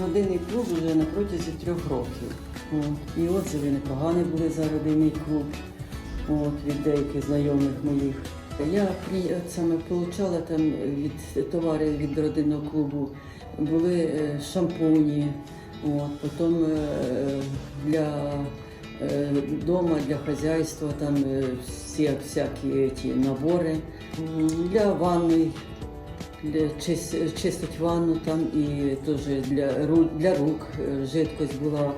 родинний клуб вже на протязі трьох років. От. І отзиви непогані були за родинний клуб от, від деяких знайомих моїх. Я саме отримала там від товари від родинного клубу. Були е, шампуні, от, потім е, для е, дома, для хазяйства, там е, всі, всякі ті набори, для ванни, чистить ванну там і теж для, для рук е, жидкость була.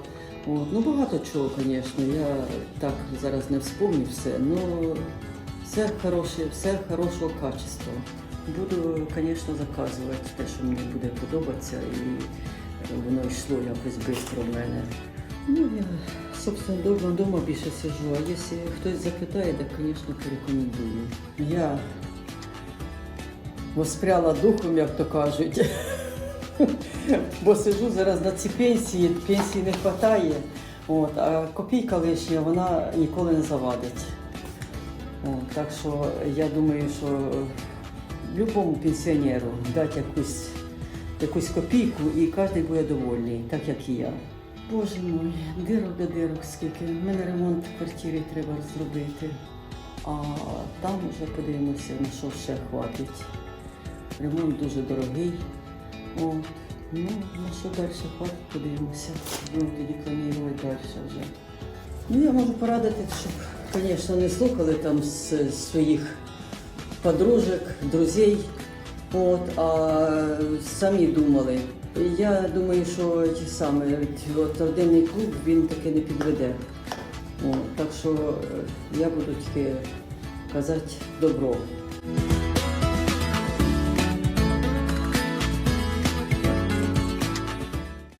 От. Ну багато чого, звісно. Я так зараз не вспомню все, але все хороше, все хорошого качества. Буду, звісно, заказувати те, що мені буде подобатися, і воно йшло якось швидко в мене. Ну, я, собственно, вдома більше сижу, а якщо хтось запитає, так, звісно, порекомендую. Я воспряла духом, як то кажуть. Бо сижу зараз на цій пенсії, пенсії не вистачає. От, а копійка лишня, вона ніколи не завадить. От, так що я думаю, що любому пенсіонеру дати якусь, якусь копійку і кожен буде довольний, так як і я. Боже мой, дирок до дирок скільки. У мене ремонт в квартирі треба зробити. А там вже подивимося, на що ще хватить. Ремонт дуже дорогий. О, ну, на що далі хватить, подивимося. Будемо тоді планувати далі вже. Ну, я можу порадити, щоб, звісно, не слухали там з своїх подружок, друзей, от, а самі думали. Я думаю, що ті самі, от родинний клуб він таки не підведе. От, так що е, я буду тільки казати добро.